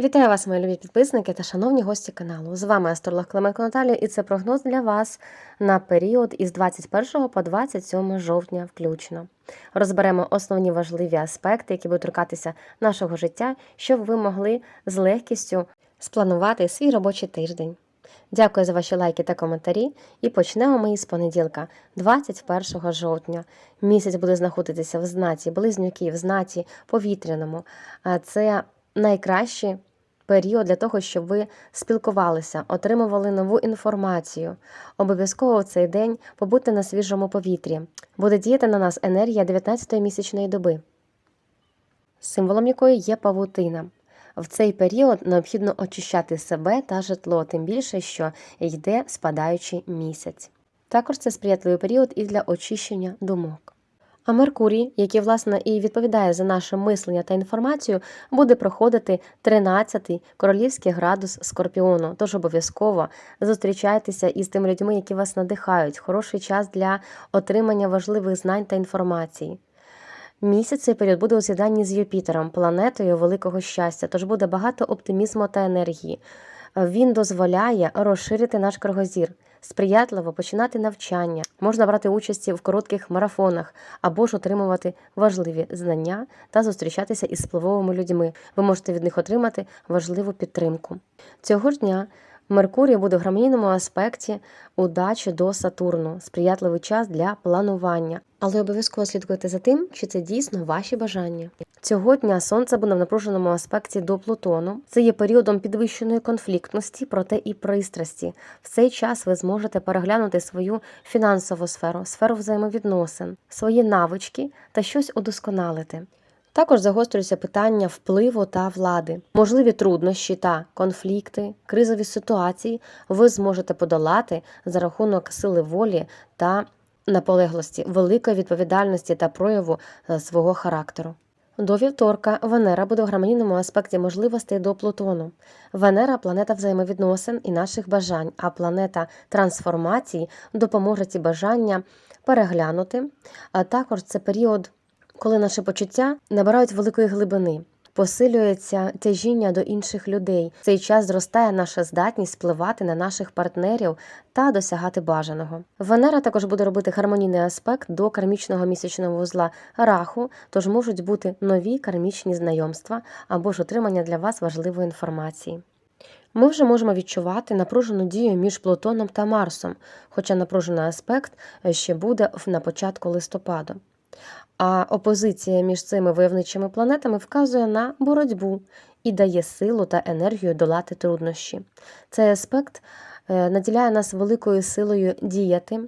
Вітаю вас, мої любі підписники та шановні гості каналу. З вами астролог Клименко Наталія, і це прогноз для вас на період із 21 по 27 жовтня включно. Розберемо основні важливі аспекти, які будуть торкатися нашого життя, щоб ви могли з легкістю спланувати свій робочий тиждень. Дякую за ваші лайки та коментарі. І почнемо ми із понеділка, 21 жовтня. Місяць буде знаходитися в знаці близнюків, в знаці повітряному. Це найкращий період для того, щоб ви спілкувалися, отримували нову інформацію. Обов'язково в цей день побудьте на свіжому повітрі. Буде діяти на нас енергія 19-ї місячної доби, символом якої є павутина. В цей період необхідно очищати себе та житло, тим більше, що йде спадаючий місяць. Також це сприятливий період і для очищення думок. А Меркурій, який, власне, і відповідає за наше мислення та інформацію, буде проходити 13-й королівський градус скорпіону. Тож обов'язково зустрічайтеся із тими людьми, які вас надихають. Хороший час для отримання важливих знань та інформації. Місяць цей період буде у з'єднанні з Юпітером, планетою великого щастя, тож буде багато оптимізму та енергії. Він дозволяє розширити наш кругозір, сприятливо починати навчання, можна брати участь в коротких марафонах або ж отримувати важливі знання та зустрічатися із впливовими людьми. Ви можете від них отримати важливу підтримку. Цього ж дня Меркурій буде в гармонійному аспекті удачі до Сатурну, сприятливий час для планування. Але обов'язково слідкуйте за тим, чи це дійсно ваші бажання. Цього дня сонце буде в напруженому аспекті до Плутону. Це є періодом підвищеної конфліктності, проте і пристрасті. В цей час ви зможете переглянути свою фінансову сферу, сферу взаємовідносин, свої навички та щось удосконалити. Також загострюються питання впливу та влади. Можливі труднощі та конфлікти, кризові ситуації ви зможете подолати за рахунок сили волі та наполеглості, великої відповідальності та прояву е, свого характеру. До вівторка Венера буде в гармонійному аспекті можливостей до Плутону. Венера планета взаємовідносин і наших бажань, а планета трансформації допоможе ці бажання переглянути. А також це період коли наші почуття набирають великої глибини, посилюється тяжіння до інших людей. В цей час зростає наша здатність впливати на наших партнерів та досягати бажаного. Венера також буде робити гармонійний аспект до кармічного місячного вузла раху, тож можуть бути нові кармічні знайомства або ж отримання для вас важливої інформації. Ми вже можемо відчувати напружену дію між Плутоном та Марсом, хоча напружений аспект ще буде на початку листопаду. А опозиція між цими войовничими планетами вказує на боротьбу і дає силу та енергію долати труднощі. Цей аспект е, наділяє нас великою силою діяти,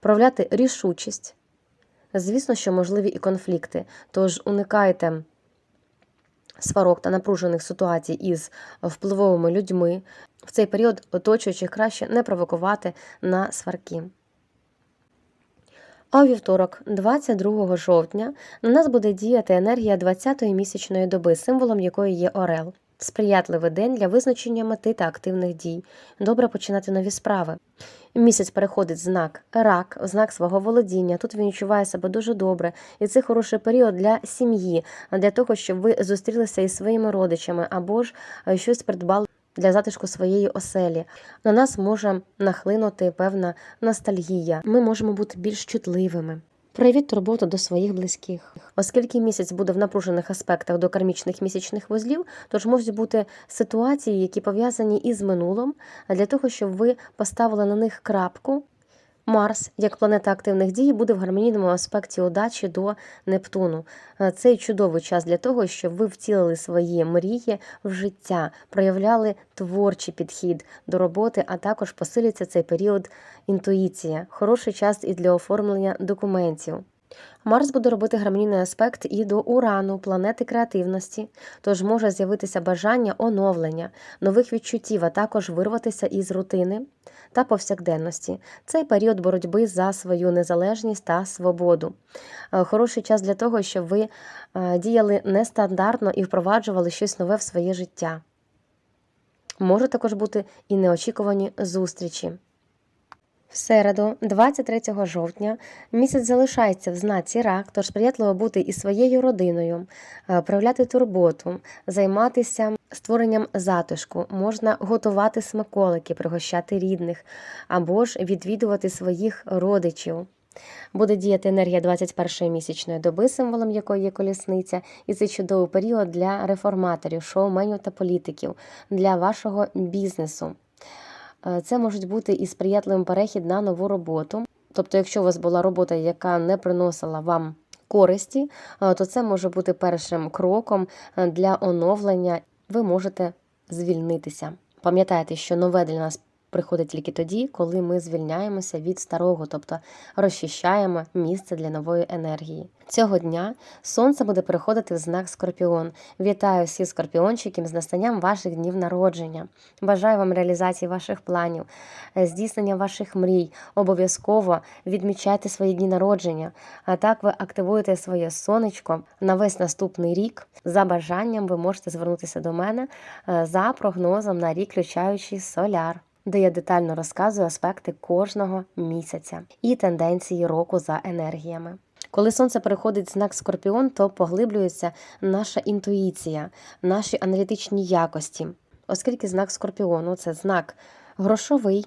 проявляти рішучість. Звісно, що можливі і конфлікти, тож уникайте сварок та напружених ситуацій із впливовими людьми. В цей період оточуючих краще не провокувати на сварки. А у вівторок, 22 жовтня, на нас буде діяти енергія 20-ї місячної доби, символом якої є Орел. Сприятливий день для визначення мети та активних дій. Добре починати нові справи. Місяць переходить знак рак, знак свого володіння. Тут він відчуває себе дуже добре, і це хороший період для сім'ї, для того, щоб ви зустрілися із своїми родичами або ж е, щось придбали для затишку своєї оселі. На нас може нахлинути певна ностальгія. Ми можемо бути більш чутливими. Проявіть турботу до своїх близьких, оскільки місяць буде в напружених аспектах до кармічних місячних вузлів, тож можуть бути ситуації, які пов'язані із минулим, для того, щоб ви поставили на них крапку Марс, як планета активних дій, буде в гармонійному аспекті удачі до Нептуну. Е, Цей чудовий час для того, щоб ви втілили свої мрії в життя, проявляли творчий підхід до роботи, а також посилюється цей період інтуїція. Хороший час і для оформлення документів. Марс буде робити гармонійний аспект і до урану, планети креативності, тож може з'явитися бажання оновлення, нових відчуттів, а також вирватися із рутини та повсякденності. Цей період боротьби за свою незалежність та свободу. Е, Хороший час для того, щоб ви е, діяли нестандартно і впроваджували щось нове в своє життя. Може також бути і неочікувані зустрічі. В середу, 23 жовтня, місяць залишається в знаці рак, тож сприятливо бути із своєю родиною, е, проявляти турботу, займатися створенням затишку, можна готувати смаколики, пригощати рідних або ж відвідувати своїх родичів. Буде діяти енергія 21-ї місячної доби, символом якої є колісниця, і це чудовий період для реформаторів, шоуменів та політиків, для вашого бізнесу. Е, Це можуть бути і сприятливим перехід на нову роботу. Тобто, якщо у вас була робота, яка не приносила вам користі, е, то це може бути першим кроком е, для оновлення. Ви можете звільнитися. Пам'ятайте, що нове для нас приходить тільки тоді, коли ми звільняємося від старого, тобто розчищаємо місце для нової енергії. Цього дня сонце буде переходити в знак Скорпіон. Вітаю всіх скорпіончиків з настанням ваших днів народження. Бажаю вам реалізації ваших планів, е, здійснення ваших мрій. Обов'язково відмічайте свої дні народження. А так ви активуєте своє сонечко на весь наступний рік. За бажанням ви можете звернутися до мене е, за прогнозом на рік, включаючи соляр де я детально розказую аспекти кожного місяця і тенденції року за енергіями. Коли сонце переходить в знак Скорпіон, то поглиблюється наша інтуїція, наші аналітичні якості, оскільки знак Скорпіону це знак грошовий.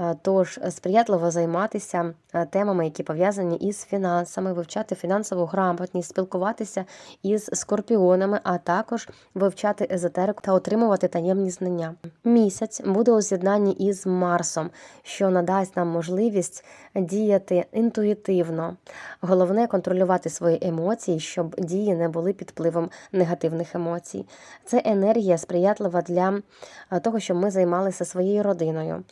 Е, Тож сприятливо займатися е, темами, які пов'язані із фінансами, вивчати фінансову грамотність, спілкуватися із скорпіонами, а також вивчати езотерику та отримувати таємні знання. Місяць буде у з'єднанні із Марсом, що надасть нам можливість діяти інтуїтивно. Головне контролювати свої емоції, щоб дії не були під впливом негативних емоцій. Це енергія сприятлива для е, того, щоб ми займалися своєю родиною, е,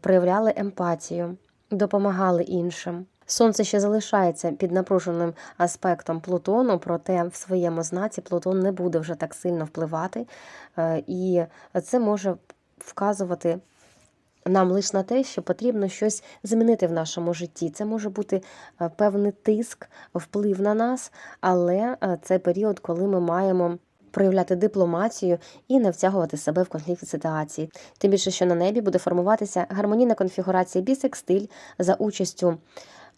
проявляли емпатію, допомагали іншим. Сонце ще залишається під напруженим аспектом Плутону, проте в своєму знаці Плутон не буде вже так сильно впливати, е, і це може вказувати нам лише на те, що потрібно щось змінити в нашому житті. Це може бути е, певний тиск, вплив на нас, але е, це період, коли ми маємо. Проявляти дипломатію і не втягувати себе в конфліктні ситуації. Тим більше, що на небі буде формуватися гармонійна конфігурація бісекстиль за участю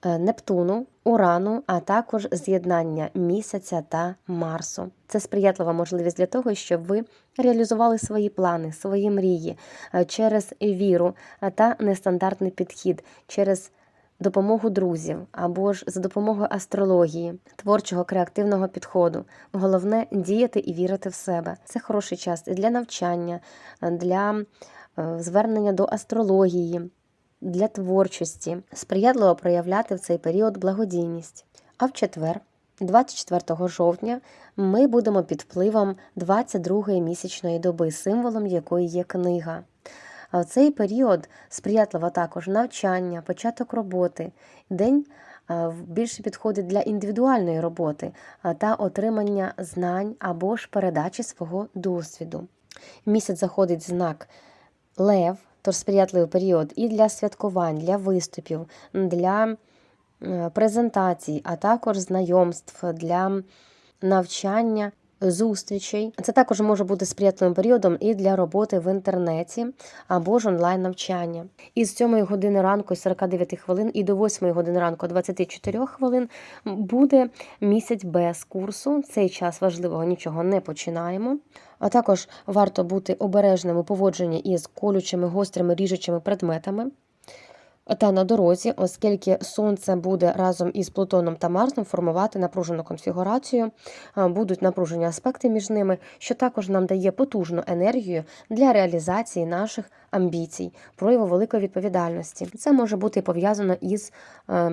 е, Нептуну, Урану, а також з'єднання місяця та Марсу. Це сприятлива можливість для того, щоб ви реалізували свої плани, свої мрії е, через віру е, та нестандартний підхід, через допомогу друзів або ж за допомогою астрології, творчого креативного підходу. Головне діяти і вірити в себе. Це хороший час для навчання, для е, звернення до астрології, для творчості, сприятливо проявляти в цей період благодійність. А в четвер, 24 жовтня, ми будемо під впливом 22-ї місячної доби, символом якої є книга. А в цей період сприятливо також навчання, початок роботи. День більше підходить для індивідуальної роботи та отримання знань або ж передачі свого досвіду. Місяць заходить знак Лев, тож сприятливий період і для святкувань, для виступів, для презентацій, а також знайомств, для навчання, зустрічей. Це також може бути сприятливим періодом і для роботи в інтернеті або ж онлайн навчання. Із 7 години ранку 49 хвилин і до 8 години ранку 24 хвилин буде місяць без курсу. Цей час важливого нічого не починаємо. А також варто бути обережним у поводженні із колючими, гострими, ріжучими предметами. Та на дорозі, оскільки сонце буде разом із Плутоном та Марсом формувати напружену конфігурацію, будуть напружені аспекти між ними, що також нам дає потужну енергію для реалізації наших амбіцій, прояву великої відповідальності. Це може бути пов'язано із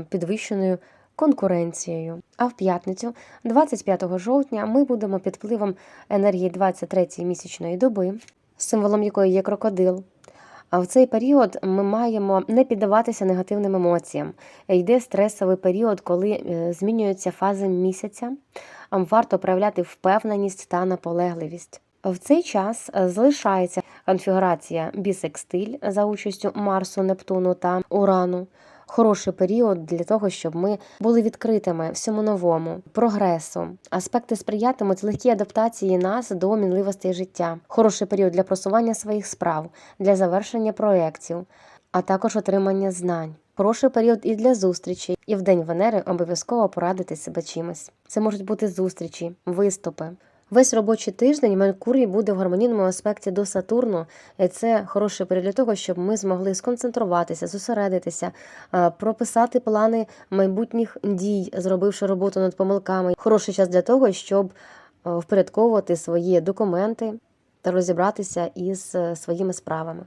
підвищеною конкуренцією. А в п'ятницю, 25 жовтня, ми будемо під впливом енергії 23-ї місячної доби, символом якої є крокодил. А в цей період ми маємо не піддаватися негативним емоціям. Йде стресовий період, коли е, змінюються фази місяця. Варто проявляти впевненість та наполегливість. В цей час е, залишається конфігурація бісекстиль за участю Марсу, Нептуну та Урану. Хороший період для того, щоб ми були відкритими всьому новому, прогресу. Аспекти сприятимуть легкій адаптації нас до мінливостей життя. Хороший період для просування своїх справ, для завершення проєктів, а також отримання знань. Хороший період і для зустрічей, і в день Венери обов'язково порадити себе чимось. Це можуть бути зустрічі, виступи. Весь робочий тиждень Меркурій буде в гармонійному аспекті до Сатурну, і це хороший період для того, щоб ми змогли сконцентруватися, зосередитися, е, прописати плани майбутніх дій, зробивши роботу над помилками. Хороший час для того, щоб е, впорядковувати свої документи та розібратися із е, своїми справами.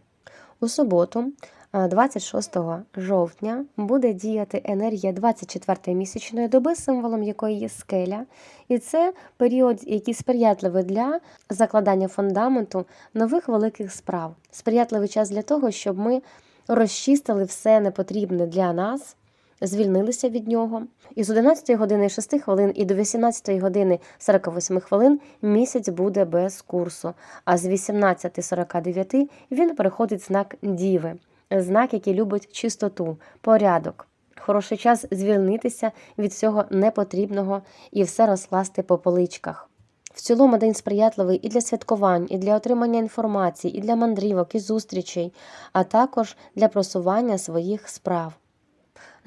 У суботу, 26 жовтня, буде діяти енергія 24-ї місячної доби, символом якої є скеля, і це період, який сприятливий для закладання фундаменту нових великих справ. Сприятливий час для того, щоб ми розчистили все непотрібне для нас, звільнилися від нього. І з 11 години 6 хвилин і до 18 години 48 хвилин місяць буде без курсу. А з 18.49 він переходить знак Діви, знак, який любить чистоту, порядок. Хороший час звільнитися від всього непотрібного і все розкласти по поличках. В цілому день сприятливий і для святкувань, і для отримання інформації, і для мандрівок, і зустрічей, а також для просування своїх справ.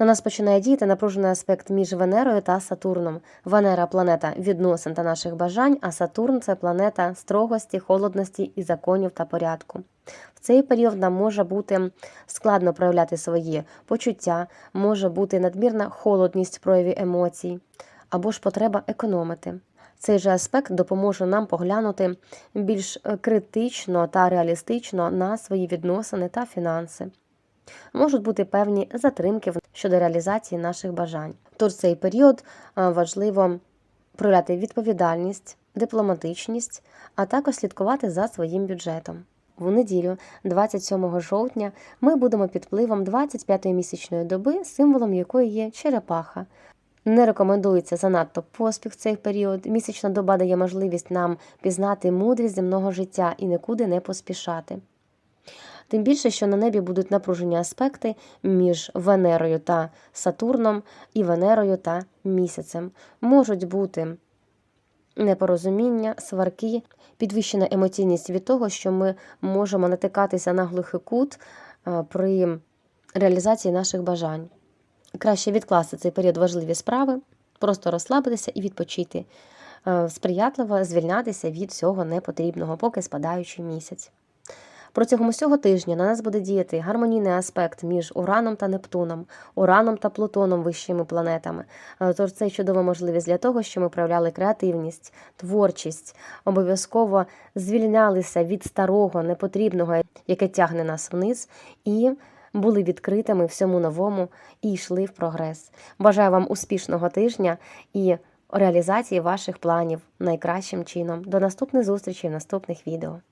На нас починає діяти напружений аспект між Венерою та Сатурном. Венера планета відносин та наших бажань, а Сатурн це планета строгості, холодності і законів та порядку. В цей період нам може бути складно проявляти свої почуття, може бути надмірна холодність в прояві емоцій або ж потреба економити. Цей же аспект допоможе нам поглянути більш е, критично та реалістично на свої відносини та фінанси. Можуть бути певні затримки щодо реалізації наших бажань. Тож цей період е, важливо проявляти відповідальність, дипломатичність, а також слідкувати за своїм бюджетом. В неділю, 27 жовтня, ми будемо під впливом 25-ї місячної доби, символом якої є черепаха. Не рекомендується занадто поспіх в цей період. Місячна доба дає можливість нам пізнати мудрість земного життя і нікуди не поспішати. Тим більше, що на небі будуть напружені аспекти між Венерою та Сатурном і Венерою та місяцем. Можуть бути непорозуміння, сварки, підвищена емоційність від того, що ми можемо натикатися на глухий кут е, при реалізації наших бажань. Краще відкласти цей період важливі справи, просто розслабитися і відпочити, Е, сприятливо звільнятися від всього непотрібного, поки спадаючий місяць. Протягом усього тижня на нас буде діяти гармонійний аспект між Ураном та Нептуном, Ураном та Плутоном вищими планетами. Е, Тож це чудова можливість для того, щоб ми проявляли креативність, творчість, обов'язково звільнялися від старого, непотрібного, яке тягне нас вниз, і були відкритими всьому новому і йшли в прогрес. Бажаю вам успішного тижня і реалізації ваших планів найкращим чином. До наступних зустрічей в наступних відео.